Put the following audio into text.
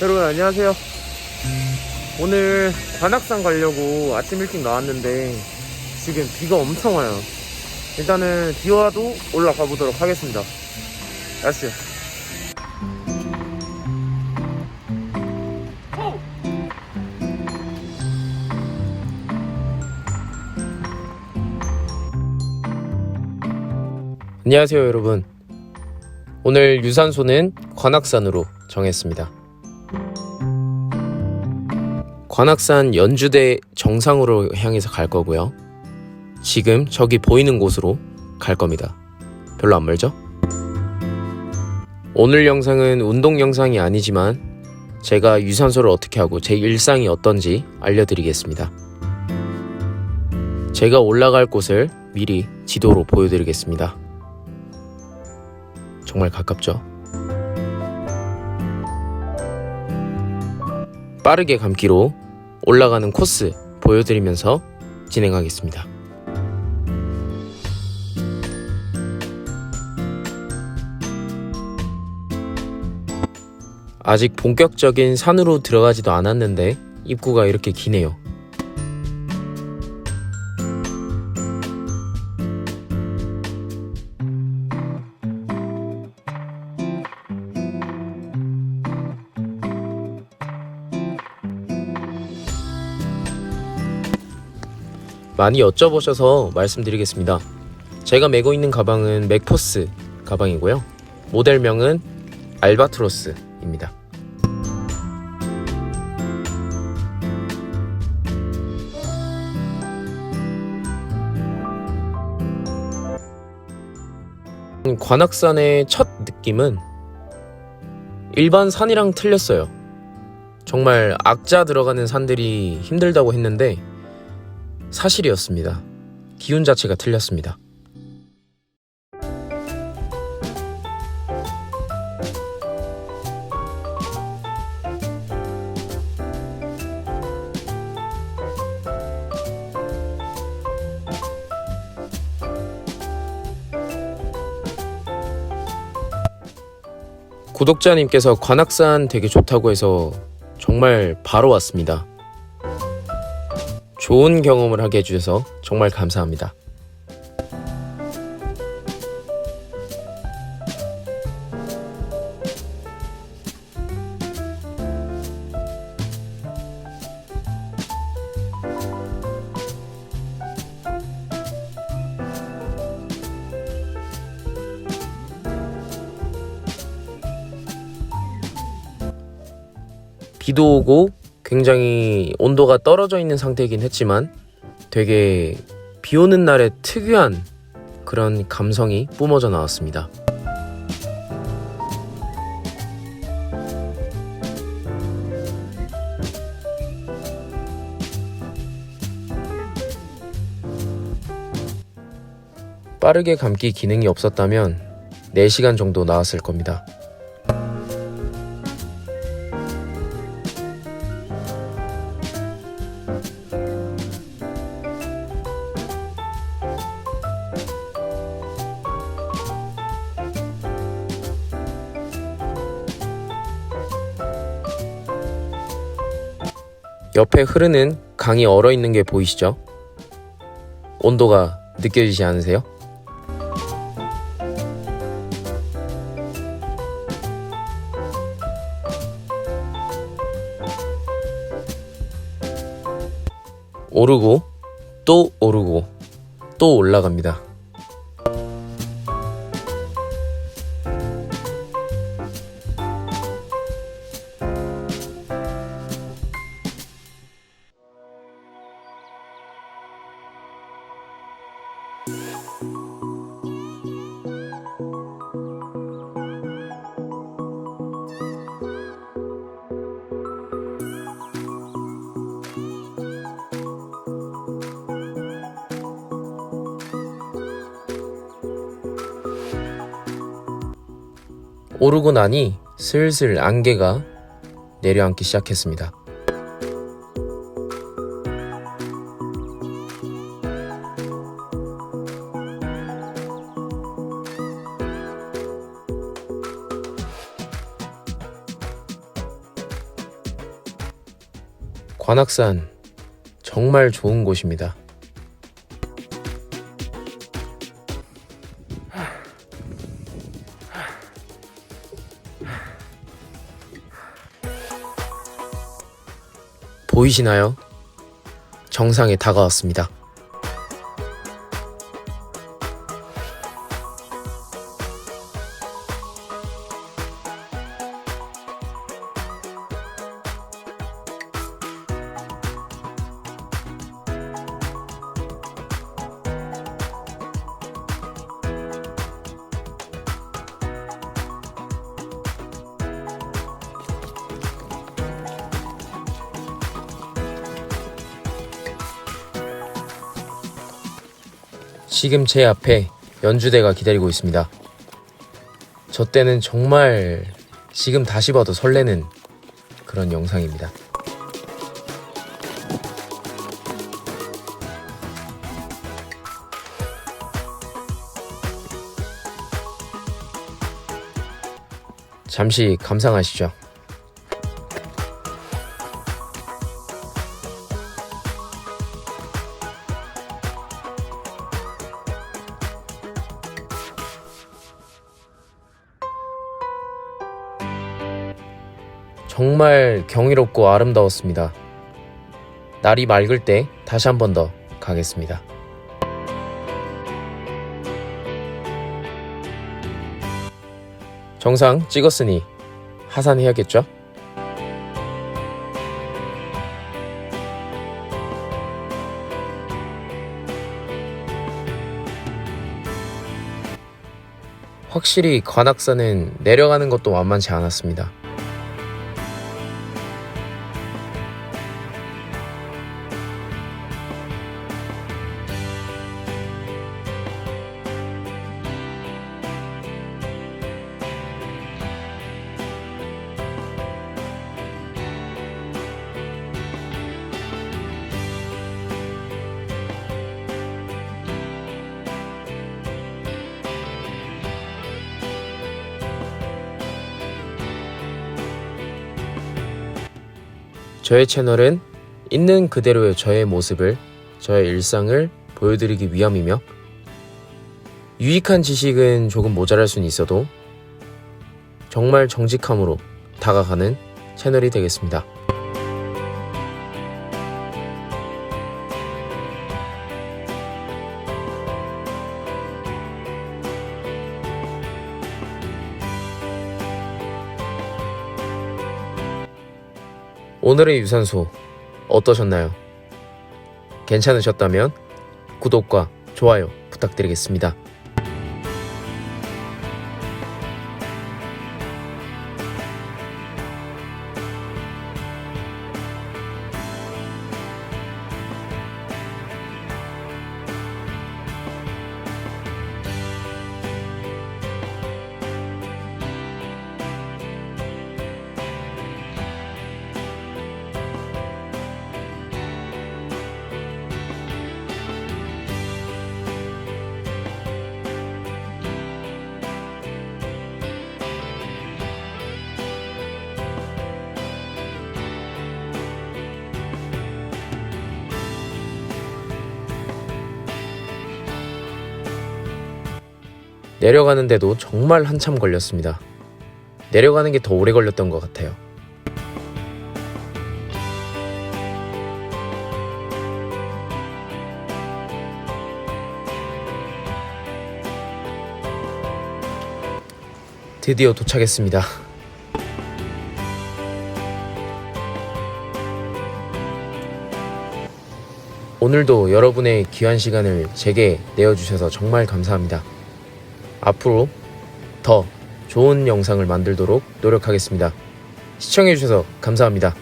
여러분 안녕하세요. 오늘 관악산 가려고 아침 일찍 나왔는데 지금 비가 엄청 와요. 일단은 비 와도 올라가 보도록 하겠습니다. 날씨. 안녕하세요 여러분. 오늘 유산소는 관악산으로 정했습니다. 관악산 연주대 정상으로 향해서 갈 거고요. 지금 저기 보이는 곳으로 갈 겁니다. 별로 안 멀죠? 오늘 영상은 운동 영상이 아니지만 제가 유산소를 어떻게 하고 제 일상이 어떤지 알려드리겠습니다. 제가 올라갈 곳을 미리 지도로 보여드리겠습니다. 정말 가깝죠? 빠르게 감기로 올라가는 코스 보여드리면서 진행하겠습니다. 아직 본격적인 산으로 들어가지도 않았는데 입구가 이렇게 기네요. 많이 여쭤보셔서 말씀드리겠습니다. 제가 메고 있는 가방은 맥포스 가방이고요. 모델명은 알바트로스입니다. 관악산의 첫 느낌은 일반 산이랑 틀렸어요. 정말 악자 들어가는 산들이 힘들다고 했는데 사실이었습니다. 기운 자체가 틀렸습니다. 구독자님께서 관악산 되게 좋다고 해서 정말 바로 왔습니다. 좋은 경험을 하게 해주셔서 정말 감사합니다. 비도 오고 굉장히 온도가 떨어져 있는 상태이긴 했지만 되게 비 오는 날의 특유한 그런 감성이 뿜어져 나왔습니다. 빠르게 감기 기능이 없었다면 4시간 정도 나왔을 겁니다. 옆에 흐르는 강이 얼어 있는 게 보이시죠? 온도가 느껴지지 않으세요? 오르고 또 오르고 또 올라갑니다. 오르고 나니 슬슬 안개가 내려앉기 시작했습니다. 관악산 정말 좋은 곳입니다. 보이시나요? 정상에 다가왔습니다. 지금 제 앞에 연주대가 기다리고 있습니다. 저 때는 정말 지금 다시 봐도 설레는 그런 영상입니다. 잠시 감상하시죠. 정말 경이롭고 아름다웠습니다. 날이 맑을 때 다시 한 번 더 가겠습니다. 정상 찍었으니 하산해야겠죠? 확실히 관악산은 내려가는 것도 만만치 않았습니다. 저의 채널은 있는 그대로의 저의 모습을, 저의 일상을 보여드리기 위함이며, 유익한 지식은 조금 모자랄 수는 있어도, 정말 정직함으로 다가가는 채널이 되겠습니다. 오늘의 유산소 어떠셨나요? 괜찮으셨다면 구독과 좋아요 부탁드리겠습니다. 내려가는데도 정말 한참 걸렸습니다. 내려가는 게 더 오래 걸렸던 것 같아요. 드디어 도착했습니다. 오늘도 여러분의 귀한 시간을 제게 내어주셔서 정말 감사합니다. 앞으로 더 좋은 영상을 만들도록 노력하겠습니다. 시청해주셔서 감사합니다.